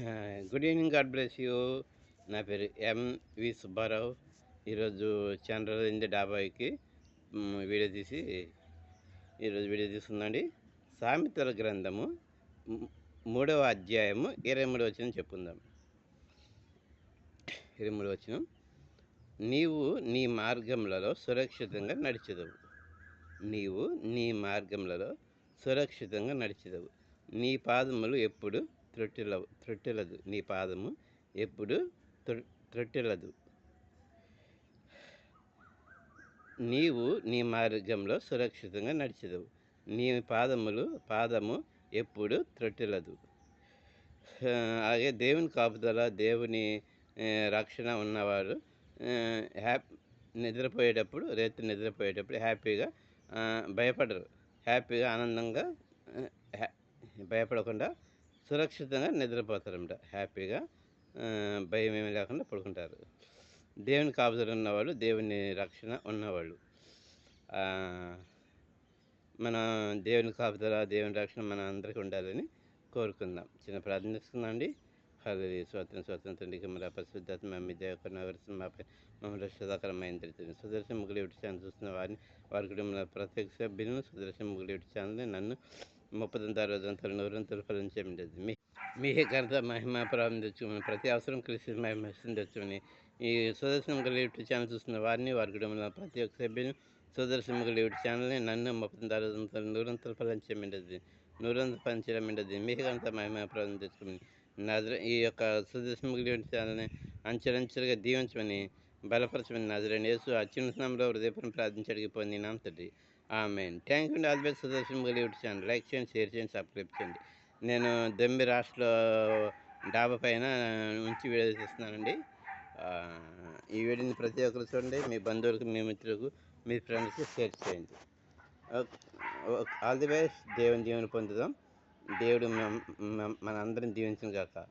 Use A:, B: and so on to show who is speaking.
A: Good evening God bless you నా పేరు MV Subbarao. ఈరోజు చాలా రోజులైంది డాబాకి వీడియో తీసి ఈరోజు వీడియో తీస్తుందండి. సామెతల గ్రంథము మూడవ అధ్యాయము ఇరవై మూడు వచ్చిన చెప్పుకుందాం. ఇరవై మూడు వచ్చిన నీవు నీ మార్గములలో సురక్షితంగా నడిచెదవు. నీవు నీ మార్గములలో సురక్షితంగా నడిచెదవు. నీ పాదములు ఎప్పుడు త్రొట్టిలవు త్రొట్టిలదు నీ పాదము ఎప్పుడు త్రొ- త్రొట్టిలదు. నీవు నీ మార్గంలో సురక్షితంగా నడిచదవు. నీ పాదములు పాదము ఎప్పుడు త్రొట్టిలదు. అలాగే దేవుని కాపుదల దేవుని రక్షణ ఉన్నవారు హ్యాపీ నిద్రపోయేటప్పుడు రేత్రి నిద్రపోయేటప్పుడు హ్యాపీగా భయపడరు. హ్యాపీగా ఆనందంగా హ్యా- భయపడకుండా సురక్షితంగా నిద్రపోతారంట హ్యాపీగా భయం ఏమీ లేకుండా పడుకుంటారు. దేవుని కాపుదలు ఉన్నవాళ్ళు దేవుని రక్షణ ఉన్నవాళ్ళు. మన దేవుని కాపుదల దేవుని రక్షణ మన అందరికీ ఉండాలని కోరుకుందాం. చిన్న ప్రార్థన చేసుకుందాం అండి హరి స్వాతంత్ర స్వాతంత్రుడికి మన పరిశుద్ధాత్మ మీ దేవకరణ మాపై మమ్మల్ని సదాకరమైన తెలుస్తుంది సుదర్శన ముగ్గులు ఇటు ఛానల్ చూస్తున్న వారిని వారి కుటుంబంలో ప్రత్యేక సభ్యులను సుదర్శన ముగ్గులు ఇటు ఛానల్ని నన్ను ముప్పదంతా రోజంతలు నూరంతలు ఫలించేమిటది మీ మీ ఘనత మహిమ ప్రారం తెచ్చుకుని ప్రతి అవసరం కలిసి మహిమ తెచ్చుకుని ఈ సుదర్శన ముగ్గులు యూట్యూబ్ ఛానల్ చూస్తున్న వారిని వారి కుటుంబంలో ప్రతి ఒక్క సభ్యులు సుదర్శన ముగ్గులు యూట్యూబ్ ఛానల్ని నన్ను ముప్పదంతా రోజంతలు నూరంతలు ఫలించేమిటది నూరంతలు ఫలించడం మీ ఘనత మహిమ ప్రారం తెచ్చుకుని నజర ఈ యొక్క సుదర్శన ముగ్గులు యూట్యూబ్ ఛానల్ని అంచెలంచెలుగా దీవించమని బలపరచమని నజరని యేసు అత్యున్నతంలో హృదయపూర్వం ప్రార్థించడానికి పొందినాం తండ్రి amen. Thank you all best Sudarshan ముగ్గులు యూట్యూబ్ ఛానల్. లైక్ చేయండి షేర్ చేయండి సబ్స్క్రైబ్ చేయండి. నేను దమ్మి రాష్ట్ర డాబా పైన ఉంచి వీడియో తీస్తున్నానండి. ఈ వీడియోని ప్రతి ఒక్కరు చూడండి. మీ బంధువులకు మీ మిత్రులకు మీ ఫ్రెండ్స్కి షేర్ చేయండి. All the best. దేవుని దీవెని పొందుదాం. దేవుడు మన అందరిని దీవించిన కాక